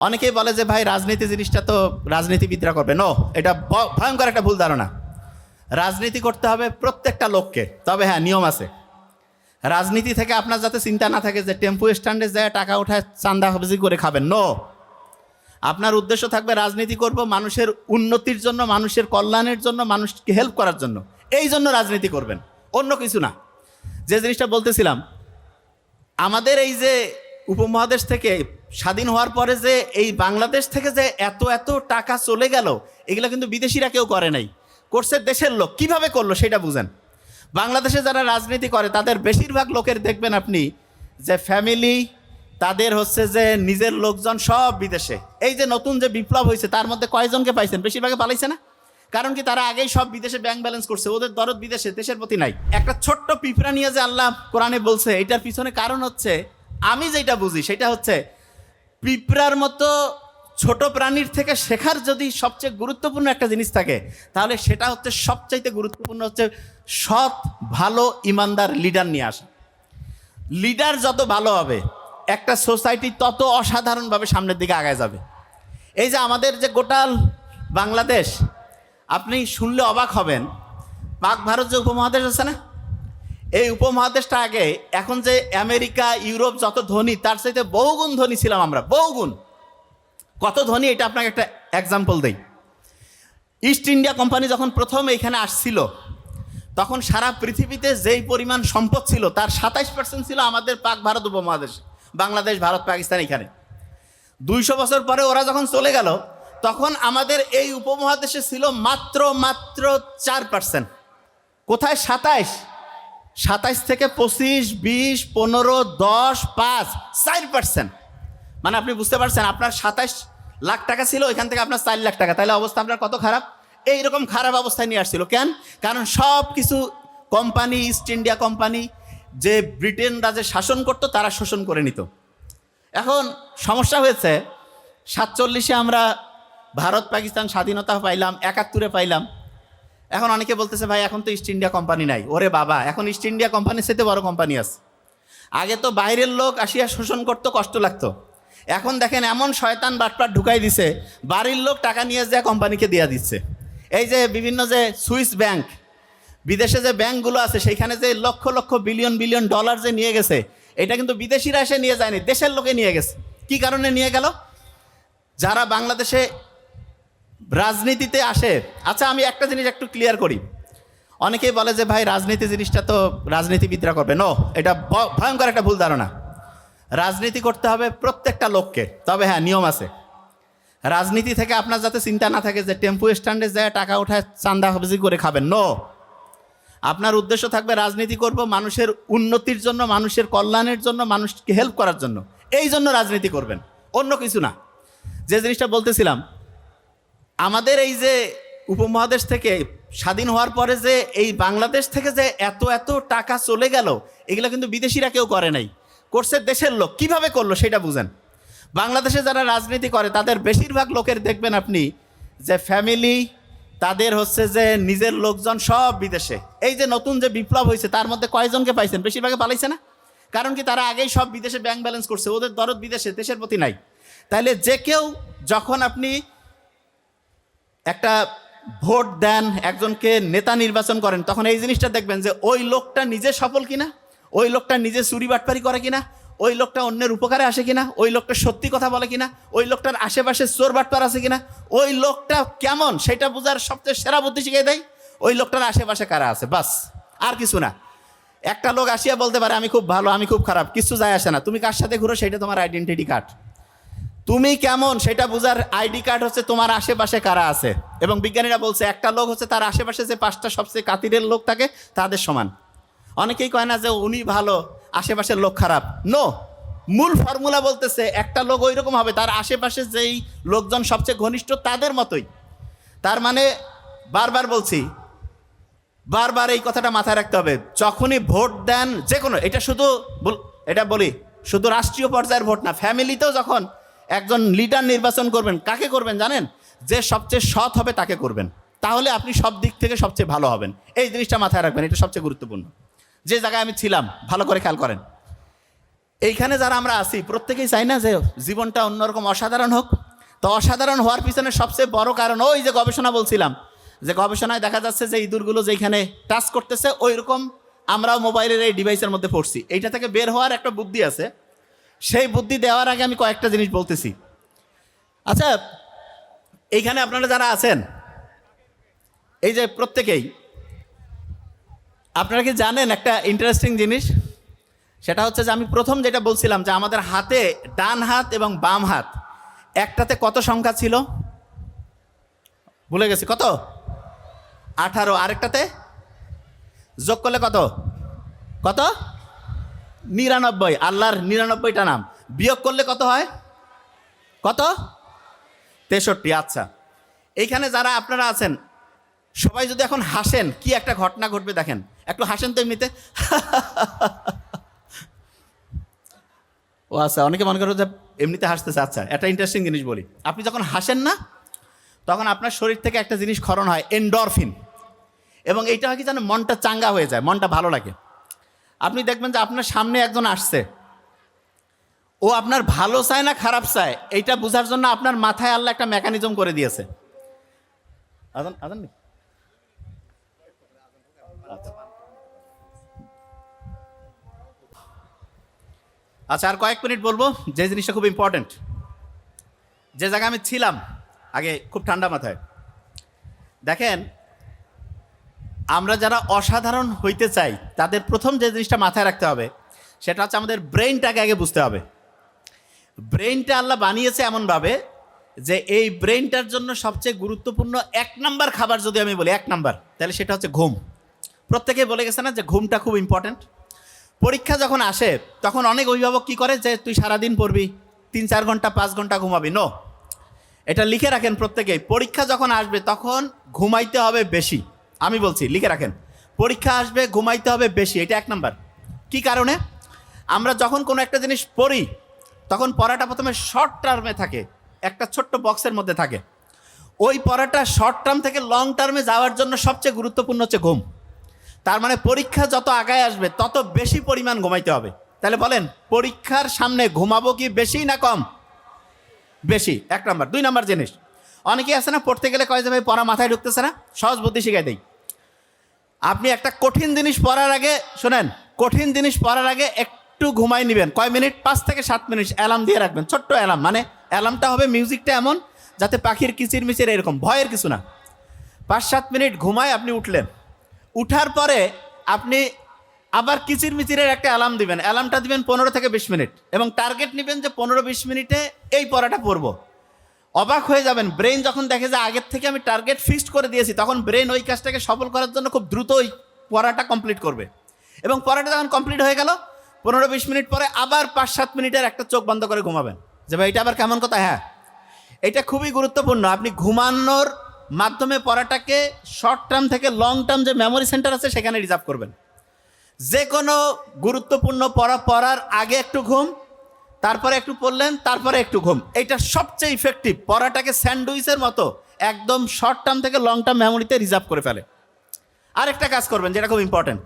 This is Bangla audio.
অনেকেই বলে যে, ভাই, রাজনীতি জিনিসটা তো রাজনীতিবিদরা করবে। নো এটা ভয়ঙ্কর একটা ভুল ধারণা। রাজনীতি করতে হবে প্রত্যেকটা লোককে। তবে হ্যাঁ নিয়ম আছে। রাজনীতি থেকে আপনার যাতে চিন্তা না থাকে যে, টেম্পু স্ট্যান্ডে যায়, টাকা উঠায়, চান্দা হাবজি করে খাবেন। নো আপনার উদ্দেশ্য থাকবে রাজনীতি করব মানুষের উন্নতির জন্য, মানুষের কল্যাণের জন্য, মানুষকে হেল্প করার জন্য। এই জন্য রাজনীতি করবেন। অন্য কিছু না। যে জিনিসটা বলতেছিলাম, আমাদের এই যে উপমহাদেশ থেকে স্বাধীন হওয়ার পরে যে এই বাংলাদেশ থেকে যে এত এত টাকা চলে গেল, এগুলো কিন্তু বিদেশিরা কেউ করে নাই। করছে দেশের লোক। কীভাবে করল সেটা বুঝেন। বাংলাদেশে যারা রাজনীতি করে, তাদের বেশিরভাগ লোকের দেখবেন আপনি যে ফ্যামিলি তাদের হচ্ছে যে নিজের লোকজন সব বিদেশে। এই যে নতুন যে বিপ্লব হয়েছে, তার মধ্যে কয়জনকে পাইছেন? বেশিরভাগে পালাইছে না? কারণ কি তারা আগেই সব বিদেশে ব্যাংক ব্যালেন্স করছে, ওদের দরদ বিদেশে, দেশের প্রতি নাই। একটা ছোট্ট পিঁপড়া নিয়ে যে আল্লাহ কোরআনে বলছে, এটার পিছনে কারণ হচ্ছে, আমি যেটা বুঝি, সেটা হচ্ছে পিঁপড়ার মতো ছোট প্রাণীর থেকে শেখার যদি সবচেয়ে গুরুত্বপূর্ণ একটা জিনিস থাকে, তাহলে সেটা হচ্ছে সবচাইতে গুরুত্বপূর্ণ হচ্ছে সৎ, ভালো, ইমানদার লিডার নিয়ে আসা। লিডার যত ভালো হবে, একটা সোসাইটি তত অসাধারণভাবে সামনের দিকে আগায় যাবে। এই যে আমাদের যে গোটাল বাংলাদেশ, আপনি শুনলে অবাক হবেন, পাক ভারত যে উপমহাদেশ আছে না? এই উপমহাদেশটা আগে, এখন যে আমেরিকা, ইউরোপ যত ধনী, তার চাইতে বহুগুণ ধনী ছিলাম আমরা, বহুগুণ। কত ধনী, এটা আপনাকে একটা এক্সাম্পল দেই। ইস্ট ইন্ডিয়া কোম্পানি যখন প্রথম এখানে আসছিল, তখন সারা পৃথিবীতে যেই পরিমাণ সম্পদ ছিল, তার সাতাইশ পার্সেন্ট ছিল আমাদের পাক ভারত উপমহাদেশ, বাংলাদেশ, ভারত, পাকিস্তান এখানে। দুইশো বছর পরে ওরা যখন চলে গেল, তখন আমাদের এই উপমহাদেশে ছিল মাত্র মাত্র চার পার্সেন্ট কোথায় সাতাইশ? সাতাইশ থেকে পঁচিশ, বিশ, পনেরো, দশ, পাঁচ, চার পার্সেন্ট মানে আপনি বুঝতে পারছেন, আপনার সাতাইশ লাখ টাকা ছিল, ওইখান থেকে আপনার চার লাখ টাকা। তাহলে অবস্থা আপনার কত খারাপ? এইরকম খারাপ অবস্থায় নিয়ে আসছিল। কেন? কারণ সব কিছু কোম্পানি, ইস্ট ইন্ডিয়া কোম্পানি, যে ব্রিটেন রাজে শাসন করতো, তারা শোষণ করে নিত। এখন সমস্যা হয়েছে, সাতচল্লিশে আমরা ভারত পাকিস্তান স্বাধীনতা পাইলাম, একাত্তরে পাইলাম। এখন অনেকে বলতেছে, ভাই, এখন তো ইস্ট ইন্ডিয়া কোম্পানি নাই। ওরে বাবা, এখন ইস্ট ইন্ডিয়া কোম্পানির সাথে বড় কোম্পানি আছে। আগে তো বাইরের লোক আসিয়া শোষণ করতো কষ্ট লাগতো। এখন দেখেন এমন শয়তান বাটপাট ঢুকাই দিছে, বাড়ির লোক টাকা নিয়ে যায় কোম্পানিকে দিয়ে দিচ্ছে। এই যে বিভিন্ন যে সুইস ব্যাংক বিদেশে যে ব্যাংকগুলো আছে, সেইখানে যে lakh lakh billion billion dollar যে নিয়ে গেছে, এটা কিন্তু বিদেশিরা এসে নিয়ে যায়নি, দেশের লোকে নিয়ে গেছে। কি কারণে নিয়ে গেল? যারা বাংলাদেশে রাজনীতিতে আসে। আচ্ছা আমি একটা জিনিস একটু ক্লিয়ার করি। অনেকেই বলে যে, ভাই, রাজনীতি জিনিসটা তো রাজনীতিবিদরা করবে। নো এটা ভয়ঙ্কর একটা ভুল ধারণা। রাজনীতি করতে হবে প্রত্যেকটা লোককে। তবে হ্যাঁ নিয়ম আছে। রাজনীতি থেকে আপনার যাতে চিন্তা না থাকে যে, টেম্পু স্ট্যান্ডে যায়, টাকা উঠায়, চান্দা হাবজি করে খাবেন। নো আপনার উদ্দেশ্য থাকবে রাজনীতি করব মানুষের উন্নতির জন্য, মানুষের কল্যাণের জন্য, মানুষকে হেল্প করার জন্য। এই জন্য রাজনীতি করবেন। অন্য কিছু না। যে জিনিসটা বলতেছিলাম আমাদের এই যে উপমহাদেশ থেকে স্বাধীন হওয়ার পরে যে এই বাংলাদেশ থেকে যে এত এত টাকা চলে গেল, এগুলো কিন্তু বিদেশিরা কেউ করে নাই। করছে দেশের লোক। কীভাবে করল সেটা বুঝেন। বাংলাদেশে যারা রাজনীতি করে, তাদের বেশিরভাগ লোকের দেখবেন আপনি যে ফ্যামিলি, তাদের হচ্ছে যে নিজের লোকজন সব বিদেশে। এই যে নতুন যে বিপ্লব হয়েছে, তার মধ্যে কয়জনকে পাইছেন? বেশিরভাগে পালাইছে না? কারণ কি তারা আগেই সব বিদেশে ব্যাংক ব্যালেন্স করছে। ওদের দরদ বিদেশে, দেশের প্রতি নাই। তাহলে যে কেউ যখন আপনি একটা ভোট দেন একজনকে নেতা নির্বাচন করেন, তখন এই জিনিসটা দেখবেন যে ওই লোকটা নিজে সফল কিনা, ওই লোকটা নিজে চুরি বাটপারি করে কিনা, ওই লোকটা অন্যের উপকারে আসে কিনা, ওই লোকটা সত্যি কথা বলে কিনা, ওই লোকটার আশেপাশে চোর বাটপার আছে কিনা, ওই লোকটা কেমন সেটা বোঝার সবচেয়ে সেরা বুদ্ধি শিখিয়ে দেয়, ওই লোকটার আশেপাশে কারা আছে, বাস, আর কিছু না। একটা লোক আসিয়া বলতে পারে, আমি খুব ভালো, আমি খুব খারাপ, কিছু যায় আসে না, তুমি কার সাথে ঘুরো সেটা তোমার আইডেন্টিটি কার্ড তুমি কেমন? সেটা বোঝার আইডি কার্ড হচ্ছে তোমার আশেপাশে কারা আছে? এবং বিজ্ঞানীরা বলছে, একটা লোক হচ্ছে তার আশেপাশে যে পাঁচটা সবচেয়ে কাতিরের লোক থাকে, তাদের সমান। অনেকেই কয় না যে উনি ভালো, আশেপাশের লোক খারাপ। নো মূল ফর্মুলা বলতেছে, একটা লোক ওই রকম হবে, তার আশেপাশে যেই লোকজন সবচেয়ে ঘনিষ্ঠ, তাদের মতোই। তার মানে বারবার বলছি, বারবার এই কথাটা মাথায় রাখতে হবে। যখনই ভোট দেন যে কোনো এটা শুধু এটা বলি, শুধু রাষ্ট্রীয় পর্যায়ের ভোট না ফ্যামিলিতেও যখন একজন লিডার নির্বাচন করবেন, কাকে করবেন জানেন? যে সবচেয়ে সৎ হবে তাকে করবেন। তাহলে আপনি সব দিক থেকে সবচেয়ে ভালো হবেন। এই জিনিসটা মাথায় রাখবেন, এটা সবচেয়ে গুরুত্বপূর্ণ। যে জায়গায় আমি ছিলাম, ভালো করে খেয়াল করেন। এইখানে যারা আমরা আছি, প্রত্যেকেই চাই না যে জীবনটা অন্যরকম অসাধারণ হোক। তো অসাধারণ হওয়ার পিছনে সবচেয়ে বড় কারণ ওই যে গবেষণা বলছিলাম। যে গবেষণায় দেখা যাচ্ছে যে ইঁদুরগুলো যেখানে টাচ করতেছে ওই রকম আমরাও মোবাইলের এই ডিভাইসের মধ্যে পড়ছি। এইটা থেকে বের হওয়ার একটা বুদ্ধি আছে। সেই বুদ্ধি দেওয়ার আগে আমি কয়েকটা জিনিস বলতেছি। আচ্ছা এইখানে আপনারা যারা আছেন, এই যে প্রত্যেকেই, আপনারা কি জানেন একটা ইন্টারেস্টিং জিনিস? সেটা হচ্ছে যে আমি প্রথম যেটা বলছিলাম যে আমাদের হাতে ডান হাত এবং বাম হাত, একটাতে কত সংখ্যা ছিল? ভুলে গেছি, কত? আঠারো, আরেকটাতে? যোগ করলে কত? কত? নিরানব্বই, আল্লাহর নিরানব্বইটা নাম। বিয়োগ করলে কত হয়? কত? তেষট্টি আচ্ছা। এইখানে যারা আপনারা আছেন, সবাই যদি এখন হাসেন, কি একটা ঘটনা ঘটবে দেখেন। একটু হাসেন তো এমনিতে। ও আচ্ছা অনেকে মনে করো যে এমনিতে হাসতেছে। আচ্ছা একটা ইন্টারেস্টিং জিনিস বলি। আপনি যখন হাসেন না, তখন আপনার শরীর থেকে একটা জিনিস ক্ষরণ হয় এন্ডরফিন এবং এইটা হয় কি যেন মনটা চাঙ্গা হয়ে যায়, মনটা ভালো লাগে। আপনি দেখবেন যে আপনার সামনে একজন আসছে। ও আপনার ভালো চায় না খারাপ চায়, এইটা বোঝার জন্য আপনার মাথায় আল্লাহ একটা মেকানিজম করে দিয়েছে। আচ্ছা। আচ্ছা আর কয়েক মিনিট বলব, যে জিনিসটা খুব ইম্পর্ট্যান্ট যে জায়গায় আমি ছিলাম, আগে খুব ঠান্ডা মাথায়। দেখেন আমরা যারা অসাধারণ হইতে চাই, তাদের প্রথম যে জিনিসটা মাথায় রাখতে হবে, সেটা হচ্ছে আমাদের ব্রেনটাকে আগে বুঝতে হবে। ব্রেনটা আল্লাহ বানিয়েছে এমনভাবে যে এই ব্রেনটার জন্য সবচেয়ে গুরুত্বপূর্ণ এক নাম্বার খাবার যদি আমি বলি, এক নাম্বার, তাহলে সেটা হচ্ছে ঘুম। প্রত্যেকে বলে গেছে না যে ঘুমটা খুব ইম্পর্ট্যান্ট পরীক্ষা যখন আসে, তখন অনেক অভিভাবক কি করে যে, তুই সারাদিন পড়বি, তিন চার ঘণ্টা, পাঁচ ঘণ্টা ঘুমাবি? নো এটা লিখে রাখেন প্রত্যেকেই। পরীক্ষা যখন আসবে, তখন ঘুমাইতে হবে বেশি। আমি বলছি, লিখে রাখেন। পরীক্ষা আসবে, ঘুমাইতে হবে বেশি, এটা এক নাম্বার। কি কারণে? আমরা যখন কোনো একটা জিনিস পড়ি, তখন পড়াটা প্রথমে শর্ট টার্মে থাকে, একটা ছোট্ট বক্সের মধ্যে থাকে। ওই পড়াটা শর্ট টার্ম থেকে লং টার্মে যাওয়ার জন্য সবচেয়ে গুরুত্বপূর্ণ হচ্ছে ঘুম। তার মানে পরীক্ষা যত আগায় আসবে, তত বেশি পরিমাণ ঘুমাইতে হবে। তাহলে বলেন, পরীক্ষার সামনে ঘুমাবো কি বেশি না কম? বেশি, এক নাম্বার। দুই নাম্বার জিনিস, অনেকেই আছে না, পড়তে গেলে কয় ভাই, পড়া মাথায় ঢুকতেছে না? সহজ বুদ্ধি শিখাই দেই। আপনি একটা কঠিন জিনিস পড়ার আগে, শোনেন, কঠিন জিনিস পড়ার আগে একটু ঘুমাই নেবেন। কয় মিনিট? পাঁচ থেকে সাত মিনিট। অ্যালার্ম দিয়ে রাখবেন, ছোট্ট অ্যালার্ম। মানে অ্যালার্মটা হবে মিউজিকটা এমন যাতে পাখির কিচির মিচির এরকম, ভয়ের কিছু না। পাঁচ সাত মিনিট ঘুমায় আপনি উঠলেন। উঠার পরে আপনি আবার কিচির মিচিরের একটা অ্যালার্ম দিবেন। অ্যালার্মটা দিবেন পনেরো থেকে বিশ মিনিট। এবং টার্গেট নেবেন যে পনেরো বিশ মিনিটে এই পড়াটা পড়ব। অবাক হয়ে যাবেন। ব্রেন যখন দেখে যে আগের থেকে আমি টার্গেট ফিক্সড করে দিয়েছি, তখন ব্রেন ওই কাজটাকে সফল করার জন্য খুব দ্রুত ওই পড়াটা কমপ্লিট করবে। এবং পড়াটা যখন কমপ্লিট হয়ে গেল, পনেরো বিশ মিনিট পরে আবার পাঁচ সাত মিনিটের একটা চোখ বন্ধ করে ঘুমাবেন। যে ভাই, এটা আবার কেমন কথা? হ্যাঁ। এটা খুবই গুরুত্বপূর্ণ। আপনি ঘুমানোর মাধ্যমে পড়াটাকে শর্ট টার্ম থেকে লং টার্ম যে মেমোরি সেন্টার আছে, সেখানে রিজার্ভ করবেন। যে কোনো গুরুত্বপূর্ণ পড়া পড়ার আগে একটু ঘুম তারপরে একটু পড়লেন, তারপরে একটু ঘুম। এটা সবচেয়ে ইফেক্টিভ পড়াটাকে স্যান্ডউইচের মতো একদম শর্ট টার্ম থেকে লং টার্ম মেমোরিতে রিজার্ভ করে ফেলে। আরেকটা কাজ করবেন, যেটা খুব ইম্পর্ট্যান্ট